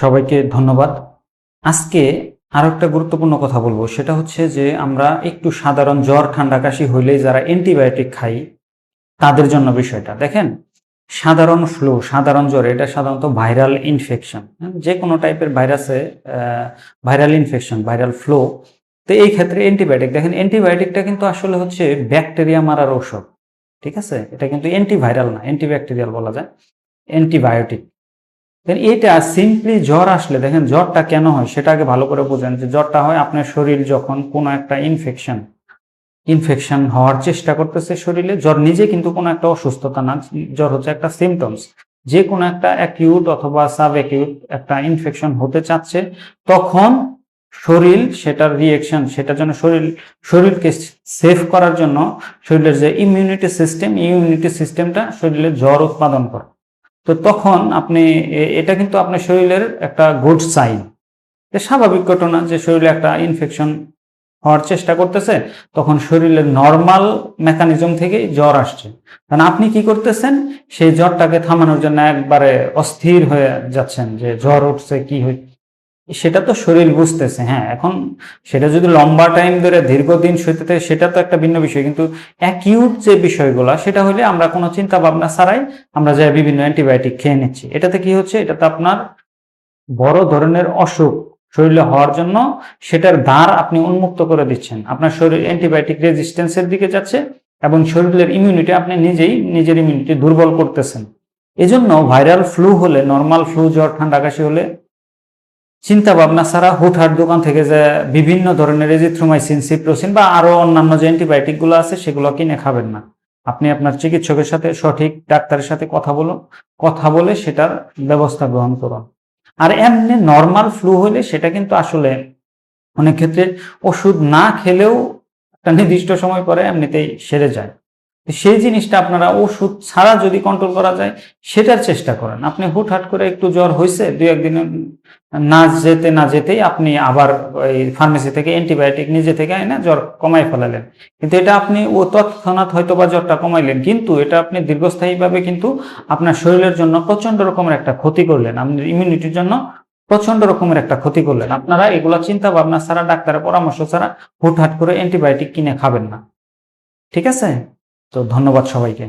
সবাইকে ধন্যবাদ। আজকে আরও একটা গুরুত্বপূর্ণ কথা বলব, সেটা হচ্ছে যে আমরা একটু সাধারণ জ্বর ঠান্ডা কাশি হইলেই যারা অ্যান্টিবায়োটিক খাই, তাদের জন্য বিষয়টা। দেখেন, সাধারণ ফ্লু সাধারণ জ্বর, এটা সাধারণত ভাইরাল ইনফেকশন যে কোনো টাইপের ভাইরাসে ভাইরাল ইনফেকশন ভাইরাল ফ্লু তো এই ক্ষেত্রে অ্যান্টিবায়োটিক। দেখেন, অ্যান্টিবায়োটিকটা কিন্তু আসলে হচ্ছে ব্যাকটেরিয়া মারার ঔষধ, ঠিক আছে? এটা কিন্তু অ্যান্টিভাইরাল না অ্যান্টিব্যাকটেরিয়াল বলা যায় অ্যান্টিবায়োটিক দেন এটা সিম্পলি জ্বর আসলে, দেখেন জ্বরটা কেন হয় সেটা আগে ভালো করে বোঝেন যে জ্বরটা হয় আপনার শরীর যখন কোনো একটা ইনফেকশন ইনফেকশন হওয়ার চেষ্টা করতেছে শরীরে, জ্বর নিজে কিন্তু কোনো একটা অসুস্থতা না, জ্বর হচ্ছে একটা সিমটমস যে কোনো একটা অ্যাকিউট অথবা সাব অ্যাকিউট একটা ইনফেকশন হতে চাচ্ছে, তখন শরীর সেটার রিয়েকশন সেটার জন্য শরীর, শরীরকে সেভ করার জন্য শরীরের যে ইমিউনিটি সিস্টেম ইমিউনিটি সিস্টেমটা শরীরে জ্বর উৎপাদন করে। তো তখন আপনি এটা কিন্তু আপনার শরীরের একটা গুড সাইন স্বাভাবিক ঘটনা যে শরীরে একটা ইনফেকশন হওয়ার চেষ্টা করতেছে, তখন শরীরের নর্মাল মেকানিজম থেকে জ্বর আসছে। কারণ আপনি কি করতেছেন, সেই জ্বরটাকে থামানোর জন্য একবারে অস্থির হয়ে যাচ্ছেন যে জ্বর উঠছে, কি হই সেটা তো শরীর বুঝতেছে হ্যাঁ। এখন সেটা যদি লম্বা টাইম ধরে দীর্ঘদিন সইতে সেটা তো একটা ভিন্ন বিষয়। কিন্তু অ্যাকিউট যে বিষয়গুলো, সেটা হলে আমরা কোনো চিন্তা ভাবনা ছাড়াই আমরা যে বিভিন্ন অ্যান্টিবায়োটিক খেয়ে নিচ্ছি। এটাতে কি হচ্ছে? এটাতে আপনার বড় ধরনের অসুখ শরীরে হওয়ার জন্য সেটার দ্বার আপনি উন্মুক্ত করে দিচ্ছেন। আপনার শরীর অ্যান্টিবায়োটিক রেজিস্ট্যান্সের দিকে যাচ্ছে এবং শরীরের ইমিউনিটি আপনি নিজেই নিজের ইমিউনিটি দুর্বল করতেছেন। এজন্য ভাইরাল ফ্লু হলে নর্মাল ফ্লু জ্বর, ঠান্ডা কাশি হলে চিন্তা ভাবনা ছাড়া হুটহাট দোকান থেকে যে বিভিন্ন ধরনের এজিথ্রোমাইসিন সিপ্রোসিন বা আরও অন্যান্য যে অ্যান্টিবায়োটিকগুলো আছে, সেগুলো কিনে খাবেন না। আপনি আপনার চিকিৎসকের সাথে সঠিক ডাক্তারের সাথে কথা বলুন, কথা বলে সেটার ব্যবস্থা গ্রহণ করুন। আর এমনি নর্মাল ফ্লু হলে সেটা কিন্তু আসলে অনেক ক্ষেত্রে ওষুধ না খেলেও একটা নির্দিষ্ট সময় পরে এমনিতেই সেরে যায়। সেই জিনিসটা আপনারা ওষুধ ছাড়া যদি কন্ট্রোল করা যায়, সেটার চেষ্টা করেন। আপনি হুটহাট করে একটু জ্বর হয়েছে দু একদিন না যেতে, না যেতেই আপনি আবার ওই ফার্মেসি থেকে অ্যান্টিবায়োটিক নিজে থেকে এনে জ্বর কমাই ফেলালেন। কিন্তু এটা আপনি ও তৎক্ষণাৎ হয়তো বা জ্বরটা কমাইলেন, কিন্তু এটা আপনি দীর্ঘস্থায়ীভাবে কিন্তু আপনার শরীরের জন্য প্রচণ্ড রকমের একটা ক্ষতি করলেন, আপনার ইমিউনিটির জন্য প্রচণ্ড রকমের একটা ক্ষতি করলেন। আপনারা এগুলো চিন্তা ভাবনা ছাড়া, ডাক্তারের পরামর্শ ছাড়া হুটহাট করে অ্যান্টিবায়োটিক কিনে খাবেন না। ঠিক আছে? তো ধন্যবাদ সবাইকে।